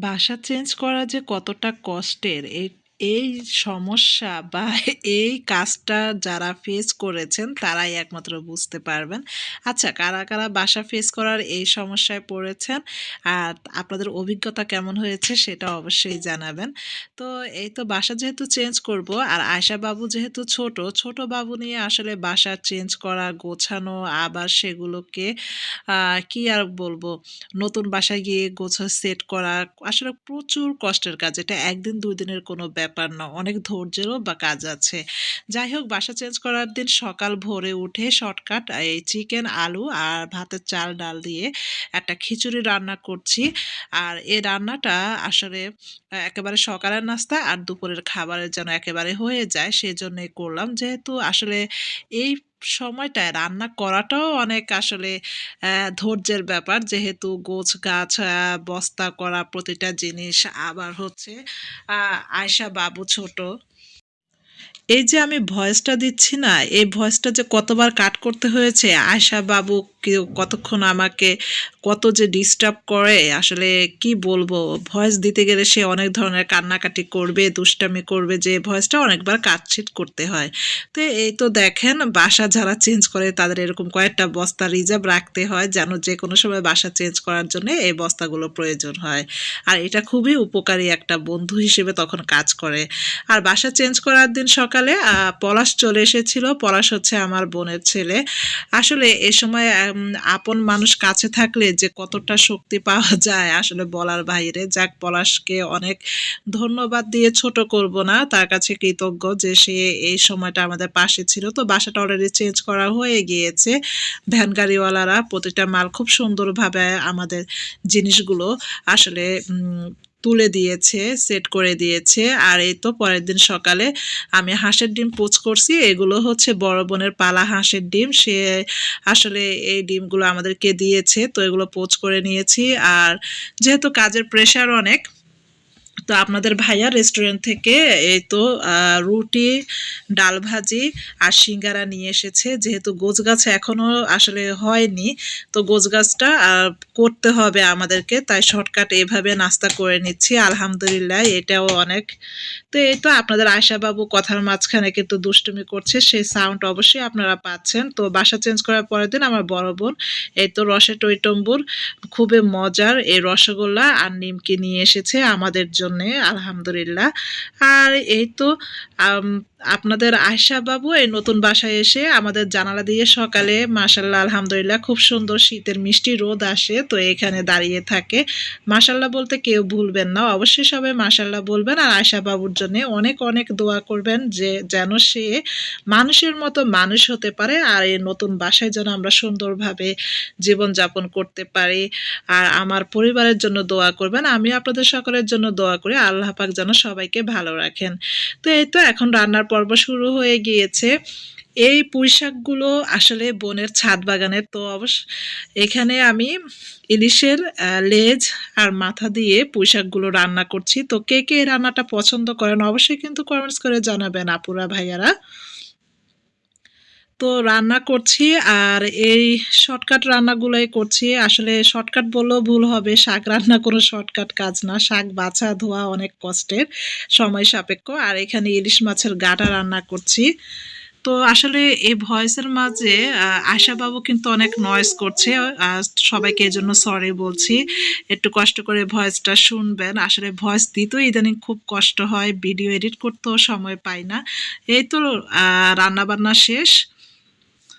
বাসা চেঞ্জ করা যে কতটা কষ্টের এই এই সমস্যা বা এই কাজটা যারা ফেস করেছেন তারাই একমাত্র বুঝতে পারবেন। আচ্ছা কারা, কারা বাসা ফেস করার এই সমস্যায় পড়েছেন আর আপনাদের অভিজ্ঞতা কেমন হয়েছে সেটা অবশ্যই জানাবেন। তো এই তো বাসা যেহেতু চেঞ্জ করব আর আয়েশা বাবু যেহেতু ছোট, ছোট বাবু নিয়ে আসলে বাসা চেঞ্জ করা, গোছানো আবার সেগুলোকে কি আর বলব নতুন বাসায় গিয়ে গোছা সেট করা আসলে প্রচুর কষ্টের কাজ। এটা ১ দিন ২ দিনের কোনো ব্যাপার না। অনেক ধৈর্যেরও বা কাজ আছে। যাই হোক বাসা চেঞ্জ করার দিন সকাল ভোরে উঠে শর্টকাট এই চিকেন, আলু আর ভাতের চাল, ডাল দিয়ে একটা খিচুড়ি রান্না করছি। আর এই রান্নাটা আসলে একেবারে সকালের নাস্তা আর দুপুরের খাবারের যেন একেবারে হয়ে যায় সেজন্যই করলাম। যেহেতু আসলে এই সময়টায় রান্না করাটাও অনেক আসলে ধৈর্যের ব্যাপার। যেহেতু গোছ-গাছ বস্তা করা প্রতিটা জিনিস আবার হচ্ছে আয়সা বাবু ছোট। এই যে আমি ভয়েসটা দিচ্ছি না, এই ভয়েসটা যে কতবার কাট করতে হয়েছে, আয়েশা বাবু কেউ কতক্ষণ আমাকে কত যে ডিস্টার্ব করে আসলে কি বলব? ভয়েস দিতে গেলে সে অনেক ধরনের কান্নাকাটি করবে, দুষ্টামি করবে যে ভয়েসটা অনেকবার কাটছিট করতে হয়। তো এই তো দেখেন বাসা যারা চেঞ্জ করে তাদের এরকম কয়েকটা বস্তা রিজার্ভ রাখতে হয় যেন যে কোনো সময় বাসা চেঞ্জ করার জন্যে এই বস্তাগুলো প্রয়োজন হয়। আর এটা খুবই উপকারী একটা বন্ধু হিসেবে তখন কাজ করে। আর বাসা চেঞ্জ করার দিন সকালে পলাশ চলে এসেছিল। পলাশ হচ্ছে আমার বোনের ছেলে। আসলে এ সময় আপন মানুষ কাছে থাকলে যে কতটা শক্তি পাওয়া যায় আসলে বলার বাইরে। যাক, পলাশকে অনেক ধন্যবাদ দিয়ে ছোট করব না। তার কাছে কৃতজ্ঞ যে সে এই সময়টা আমাদের পাশে ছিল। তো বাসাটা অলরেডি চেঞ্জ করা হয়ে গিয়েছে। ভ্যান গাড়িওয়ালারা প্রতিটা মাল খুব সুন্দরভাবে আমাদের জিনিসগুলো আসলে তুলে দিয়েছে, সেট করে দিয়েছে। আর এই তো পরের দিন সকালে আমি হাঁসের ডিম পোচ করছি। এগুলো হচ্ছে বড় বোনের পালা হাঁসের ডিম। সে আসলে এই ডিমগুলো আমাদেরকে দিয়েছে। তো এগুলো পোচ করে নিয়েছি। আর যেহেতু কাজের প্রেশার অনেক তো আপনাদের ভাইয়া রেস্টুরেন্ট থেকে এই তো রুটি, ডাল ভাজি আর সিঙ্গারা নিয়ে এসেছে। যেহেতু গোছগাছ এখনও আসলে হয়নি। তো গোছগাছটা আ করতে হবে আমাদেরকে। তাই শর্টকাট এভাবে নাস্তা করে নিচ্ছি। আলহামদুলিল্লাহ এটাও অনেক। তো এই তো আপনাদের আয়েশা বাবু কথার মাঝখানে কিন্তু দুষ্টুমি করছে। সেই সাউন্ড অবশ্যই আপনারা পাচ্ছেন। তো বাসা চেঞ্জ করার পরের দিন আমার বড় বোন এই তো রসে টইটম্বুর খুবই মজার এই রসগোল্লা আর নিমকি নিয়ে এসেছে আমাদের জন্যে আলহামদুলিল্লাহ। আর এই তো আপনাদের আয়েশা বাবু এই নতুন বাসায় এসে আমাদের জানালা দিয়ে সকালে মাশাআল্লাহ আলহামদুলিল্লাহ খুব সুন্দর শীতের মিষ্টি রোদ আসে। তো এখানে দাঁড়িয়ে থাকে। মাশাআল্লাহ বলতে কেউ ভুলবেন না। অবশ্যই সবাই মাশাআল্লাহ বলবেন আর আয়েশা বাবুর জন্যে অনেক, অনেক দোয়া করবেন যে যেন সে মানুষের মতো মানুষ হতে পারে আর এই নতুন বাসায় যেন আমরা সুন্দরভাবে জীবনযাপন করতে পারি। আর আমার পরিবারের জন্য দোয়া করবেন। আমি আপনাদের সকলের জন্য দোয়া করি আল্লাহ পাক যেন সবাইকে ভালো রাখেন। তো এই তো এখন রান্নার পর্ব শুরু হয়ে গিয়েছে। এই পুঁইশাকগুলো আসলে বনের ছাদ বাগানের। তো অবশ্য এখানে আমি ইলিশের লেজ আর মাথা দিয়ে পুঁইশাকগুলো রান্না করছি। তো কে, কে রান্নাটা পছন্দ করেন অবশ্যই কিন্তু কমেন্টস করে জানাবেন আপুরা ভাইয়ারা। তো রান্না করছি আর এই শর্টকাট রান্নাগুলাই করছি। আসলে শর্টকাট বললেও ভুল হবে। শাক রান্না কোনো শর্টকাট কাজ না। শাক বাছা, ধোয়া অনেক কষ্টের, সময় সাপেক্ষ। আর এখানে ইলিশ মাছের গাটা রান্না করছি। তো আসলে এই ভয়েসের মাঝে আ আয়েশা বাবু কিন্তু অনেক নয়েজ করছে। সবাইকে জন্য সরি বলছি। একটু কষ্ট করে ভয়েসটা শুনবেন। আসলে ভয়েস দিতেও ইদানিং খুব কষ্ট হয়। ভিডিও এডিট করতেও সময় পাই না। এই তো রান্নাবান্না শেষ।